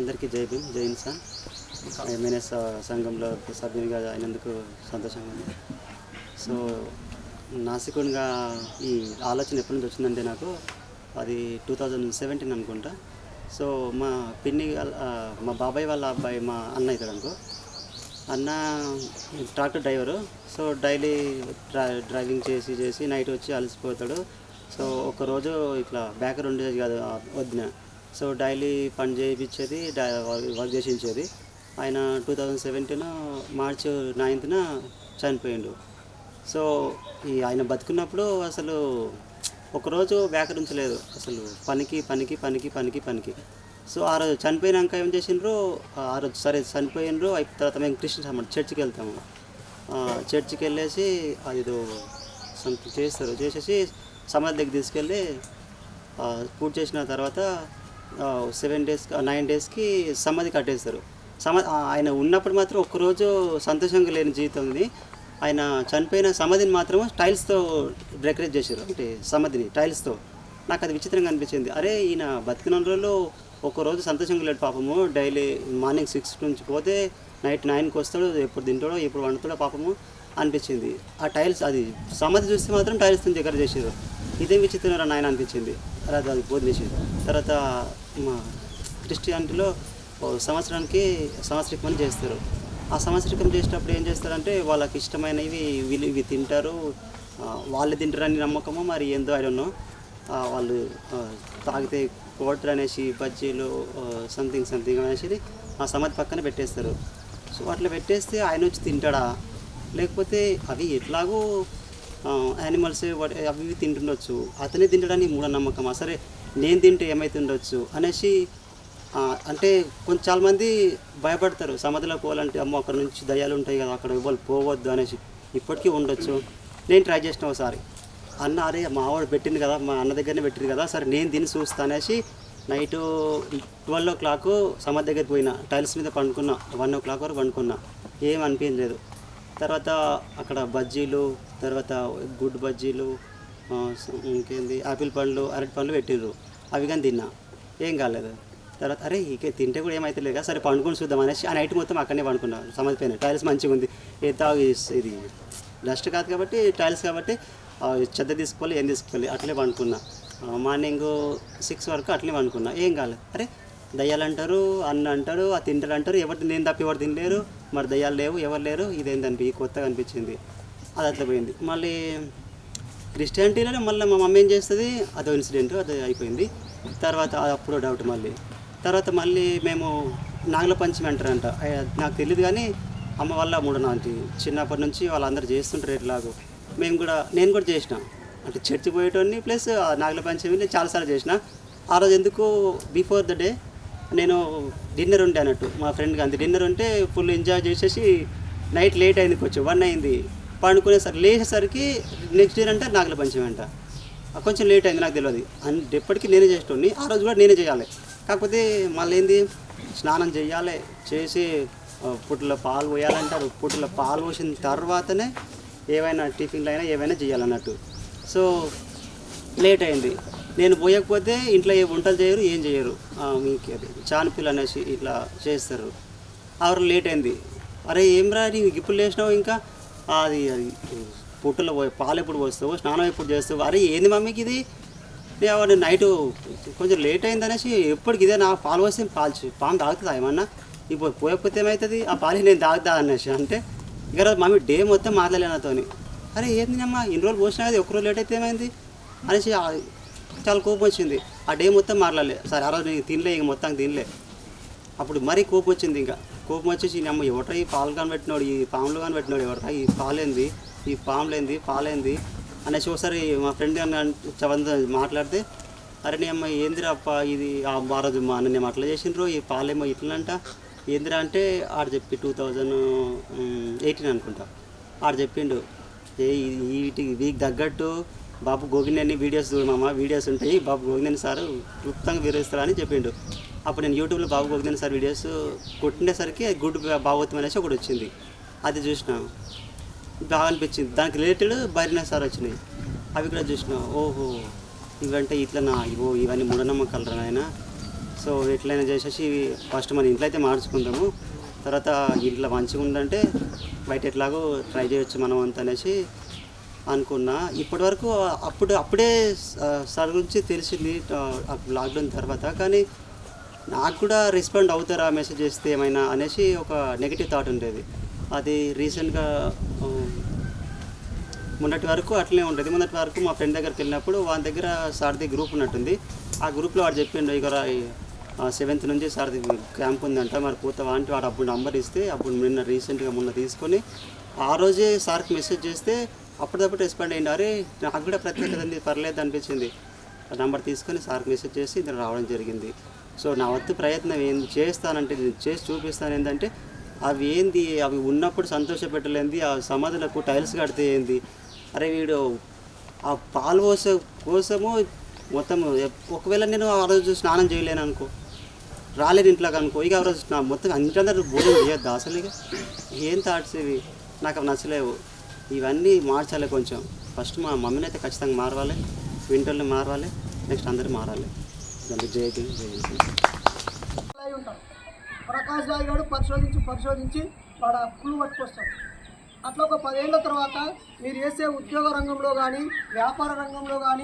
అందరికీ జై భీమ్ జై ఇన్సాన్. ఎంఎన్ఎస్ సంఘంలో సభ్యునిగా అయినందుకు సంతోషంగా ఉంది. సో నాసికునిగా ఈ ఆలోచన ఎప్పటి నుంచి వచ్చిందంటే నాకు అది టూ థౌజండ్ సెవెంటీన్ అనుకుంటా. సో మా పిన్ని మా బాబాయ్ వాళ్ళ అబ్బాయి మా అన్న అవుతాడు అనుకో. అన్న tractor driver. So daily driving చేసి చేసి నైట్ వచ్చి అలసిపోతాడు. సో ఒకరోజు ఇట్లా బ్యాకర్ ఉండేది కాదు ఆ వదిన. సో డైలీ పని చేయించేది వర్క్ చేసించేది. ఆయన టూ థౌజండ్ సెవెంటీన్ మార్చ్ నైన్త్న చనిపోయిండు. సో ఈ ఆయన బతుకున్నప్పుడు అసలు ఒకరోజు బ్యాకర్ ఉంచలేదు అసలు పనికి పనికి పనికి పనికి పనికి. సో ఆ రోజు చనిపోయినాక ఏం చేసిండ్రు? ఆ రోజు సరే చనిపోయినరు అయిన తర్వాత మేము క్రిస్టియన్స్ అన్నమాట చర్చికి వెళ్తాము. చర్చికి వెళ్ళేసి అది చేస్తారు. చేసేసి సమాధి దగ్గర తీసుకెళ్ళి పూర్తి పూజ చేసిన తర్వాత సెవెన్ డేస్ నైన్ డేస్కి సమాధి కట్టేస్తారు సమా ఆయన ఉన్నప్పుడు మాత్రం ఒక్కరోజు సంతోషంగా లేని జీవితం ఉంది ఆయన చనిపోయిన సమాధిని మాత్రం టైల్స్తో డెకరేట్ చేశారు. అంటే సమాధిని టైల్స్తో. నాకు అది విచిత్రంగా అనిపించింది. అరే ఈయన బతికిన రోజుల్లో ఒక్కరోజు సంతోషంగా లేడు పాపము. డైలీ మార్నింగ్ సిక్స్ నుంచి పోతే నైట్ నైన్కి వస్తాడు ఎప్పుడు తింటాడో ఎప్పుడు వండుతాడో పాపము అనిపించింది. ఆ టైల్స్ అది సమాధి చూస్తే మాత్రం టైల్స్తో దగ్గర చేసారు ఇదేం విచిత్రం నాయన అనిపించింది. తర్వాత అది వదిలేసి తర్వాత మా క్రిస్టియానిటీలో సంవత్సరానికి సంవత్సరికం చేస్తారు. ఆ సంవత్సరికం చేసేటప్పుడు ఏం చేస్తారంటే వాళ్ళకి ఇష్టమైనవి వీళ్ళు ఇవి తింటారు. వాళ్ళు తింటారని నమ్మకము మరి ఏందో ఐ వాళ్ళు తాగితే కోటర్ అనేసి బజ్జీలు సంథింగ్ సంథింగ్ అనేసి ఆ సమాధి పక్కన పెట్టేస్తారు. సో అట్లా పెట్టేస్తే ఆయన వచ్చి తింటాడా? లేకపోతే అవి ఎట్లాగో యానిమల్స్ అవి ఇవి తింటుండొచ్చు. అతనే తింటాడని మూఢనమ్మకమా సరే నేను తింటే ఏమైతుండొచ్చు అనేసి అంటే కొంచెం చాలామంది భయపడతారు. సమాధిలో పోవాలంటే అమ్మో అక్కడ నుంచి దయ్యాలు ఉంటాయి కదా అక్కడ ఇవ్వాలి పోవద్దు అనేసి. ఇప్పటికీ ఉండొచ్చు. నేను ట్రై చేసిన ఒకసారి. అన్న అరే మా ఆవిడ పెట్టింది కదా మా అన్న దగ్గరనే పెట్టింది కదా సరే నేను తిని చూస్తా అనేసి నైట్ ట్వెల్వ్ ఓ క్లాక్ సమాధి దగ్గరికి పోయినా. టైల్స్ మీద పండుకున్నా. వన్ ఓ క్లాక్ వరకు పండుకున్నా. ఏం అనిపించలేదు. తర్వాత అక్కడ బజ్జీలు తర్వాత గుడ్ బజ్జీలు ఇంకేంది ఆపిల్ పండ్లు అరటి పండ్లు పెట్టిర్రు. అవి కానీ తిన్నా. ఏం కాలేదు. తర్వాత అరే ఇక తింటే కూడా ఏమైతే లేదు కదా సరే పండుకొని చూద్దాం అనేసి ఆ నైట్ మొత్తం అక్కడనే పండుకున్నా. సమాధిపోయినా టైల్స్ మంచిగా ఉంది. ఏ తాగు ఇది డస్ట్ కాదు కాబట్టి టైల్స్ కాబట్టి చెద్ద చెత్త తీసుకోవాలి ఏం తీసుకోవాలి అట్లే పండుకున్నా. మార్నింగ్ సిక్స్ వరకు అట్లే పండుకున్నా. ఏం కాలేదు. అరే దయ్యాలు అంటారు అన్న అంటారు ఆ తింటారు అంటారు ఎవరు నేను తప్ప ఎవరు తినలేరు. మరి దయ్యాలు లేవు ఎవరు లేరు ఇదేంటనిపి కొత్తగా అనిపించింది. అది అట్లా పోయింది. మళ్ళీ క్రిస్టియానిటీలోనే మళ్ళీ మా మమ్మీ ఏం చేస్తుంది అదో ఇన్సిడెంట్ అది అయిపోయింది. తర్వాత అప్పుడు డౌట్ మళ్ళీ. తర్వాత మళ్ళీ మేము నాగల పంచమి అంటారంట. నాకు తెలియదు కానీ అమ్మ వల్ల మూఢనాంటి చిన్నప్పటి నుంచి వాళ్ళందరూ చేస్తుంటారు ఎట్లాగో మేము కూడా నేను కూడా చేసిన. అంటే చర్చి పోయేటోని ప్లస్ ఆ నాగల పంచమిని చాలాసార్లు చేసిన. ఆ రోజు ఎందుకు బిఫోర్ ద డే నేను డిన్నర్ ఉంటే అన్నట్టు మా ఫ్రెండ్కి అంత. డిన్నర్ ఉంటే ఫుల్ ఎంజాయ్ చేసేసి నైట్ లేట్ అయింది కొంచెం వన్ అయింది. పడుకునేసరికి లేచేసరికి నెక్స్ట్ డే అంటే నాగల పంచమి అంట. ఆ కొంచెం లేట్ అయింది నాకు తెలియదు అండ్ ఎప్పటికీ నేనే చేసేటోని ఆ రోజు కూడా నేనే చేయాలి. కాకపోతే మళ్ళీ ఏంది? స్నానం చేయాలి చేసి ఆ, పుట్టలో పాలు పోయాలంటారు. పుట్టలో పాలు పోసిన తర్వాతనే ఏవైనా టిఫిన్లు అయినా ఏవైనా చేయాలన్నట్టు. సో లేట్ అయింది. నేను పోయకపోతే ఇంట్లో ఏ వంటలు చేయరు ఏం చేయరు. మీకు అది. చానపిల్ల అనేసి ఇట్లా చేస్తారు. ఆరు లేట్ అయింది. అరే ఏం రా నీకు ఇప్పుడు లేచినావు ఇంకా? అది అది పుట్టలో పోయి పాలు ఎప్పుడు పోస్తావు స్నానం ఎప్పుడు చేస్తావు? అరే ఏంది మమ్మీకి ఇది? నేను నైట్ కొంచెం లేట్ అయింది అనేసి ఎప్పటికి ఇదే నా పాలు వస్తే పాలు పాము తాగుతుందా ఏమన్నా? ఇప్పుడు పోయకపోతే ఏమవుతుంది ఆ పాలు నేను తాగుతా అనేసి. అంటే ఇక మమ్మీ డే మొత్తం మాట్లాడలేనతోని అరే ఏంది అమ్మా ఇన్ని రోజులు పోసినా కదా ఒక్క రోజు లేట్ అయితే ఏమైంది? అనేసి చాలా కోపం వచ్చింది. ఆ డే మొత్తం మారలే సరే ఆ రోజు నేను తినలే ఇంక మొత్తం తినలే. అప్పుడు మరీ కోపం వచ్చింది ఇంకా. కోపం వచ్చేసి అమ్మ ఎవట ఈ పాలు కానీ పెట్టినాడు ఈ పాములు కానిపెట్టినాడు ఎవట ఈ పాలేంది? ఈ పాములేంది? పాలేంది? అనేసి ఒకసారి మా ఫ్రెండ్ చవంత మాట్లాడితే అరే నీ అమ్మ ఏందిరా అప్ప ఇది? ఆ రోజు మా అన్న అట్లా చేసిండ్రు ఈ పాలేమో ఇట్లంట ఏందిరా అంటే ఆడు చెప్పి టూ థౌజండ్ ఎయిటీన్ అనుకుంటా. ఆడు చెప్పిండు ఏ వీటికి వీక్ తగ్గట్టు బాబు గోగినేని వీడియోస్ చూడమా వీడియోస్ ఉంటాయి బాబు గోగినేని సార్ క్లుప్తంగా వివరిస్తారా అని చెప్పిండు. అప్పుడు నేను యూట్యూబ్లో బాబు గోగినేని సార్ వీడియోస్ కొట్టిండేసరికి గుడ్ భాగవతం అనేసి ఒకటి వచ్చింది. అది చూసిన. బాగా అనిపించింది. దానికి రిలేటెడ్ బైరినా సార్ వచ్చినాయి. అవి కూడా చూసిన. ఓహో ఇవంటే ఇట్లా నా ఇవో ఇవన్నీ మూఢనమ్మకాలు రా నాయన. సో ఎట్లయినా చేసేసి ఫస్ట్ మన ఇంట్లో అయితే మార్చుకుందాము. తర్వాత ఇంట్లో మంచిగా ఉందంటే బయట ఎట్లాగో ట్రై చేయొచ్చు మనం అంత అనేసి అనుకున్నా. ఇప్పటి వరకు అప్పుడు అప్పుడే సార్ గురించి తెలిసింది లాక్డౌన్ తర్వాత. కానీ నాకు కూడా రెస్పాండ్ అవుతారా మెసేజ్ చేస్తే ఏమైనా అనేసి ఒక నెగిటివ్ థాట్ ఉండేది. అది రీసెంట్గా మొన్నటి వరకు అట్లనే ఉంటుంది మొన్నటి వరకు మా ఫ్రెండ్ దగ్గరికి వెళ్ళినప్పుడు వాళ్ళ దగ్గర సార్ది గ్రూప్ ఉన్నట్టుంది. ఆ గ్రూప్లో వాడు చెప్పిండు ఇక సెవెంత్ నుంచి సార్ది క్యాంప్ ఉందంట మరి పోతావా? అంటే వాడు అప్పుడు నంబర్ ఇస్తే అప్పుడు నిన్న రీసెంట్గా మొన్న తీసుకొని ఆ రోజే సార్కి మెసేజ్ చేస్తే అప్పటిదప్పుడు రెస్పాండ్ అయ్యింది అరే నాకు కూడా ప్రత్యేకత ఉంది పర్లేదు అనిపించింది. ఆ నంబర్ తీసుకొని సార్కి మెసేజ్ చేసి ఇద్దరు రావడం జరిగింది. సో నా వద్ద ప్రయత్నం ఏం చేస్తానంటే నేను చేసి చూపిస్తాను ఏంటంటే అవి ఏంది? అవి ఉన్నప్పుడు సంతోషపెట్టలేంది ఆ సమాధులకు టైల్స్ కడితే ఏంది? అరే వీడు ఆ పాలు పోసే కోసము మొత్తం ఒకవేళ నేను ఆ రోజు స్నానం చేయలేను అనుకో రాలేదు ఇంట్లోకి అనుకో ఇక ఆ రోజు మొత్తం అందరూ భోజనం చేయొద్దు అసలు ఇక? ఏం థాట్స్ ఇవి? నాకు అవి నచ్చలేవు. ఇవన్నీ మార్చాలి కొంచెం. ఫస్ట్ మా మమ్మీని అయితే ఖచ్చితంగా మారవాలి. వింటర్ని మారవాలి. నెక్స్ట్ అందరూ మారాలి. దానికి జై భీమ్, జై ప్రకాష్ రాయ్ గారు పరిశోధించి పరిశోధించి వాడు ఆ క్లూ పట్టుకొస్తాడు. అట్లా ఒక పదేళ్ళ తర్వాత మీరు చేసే ఉద్యోగ రంగంలో కానీ వ్యాపార రంగంలో కానీ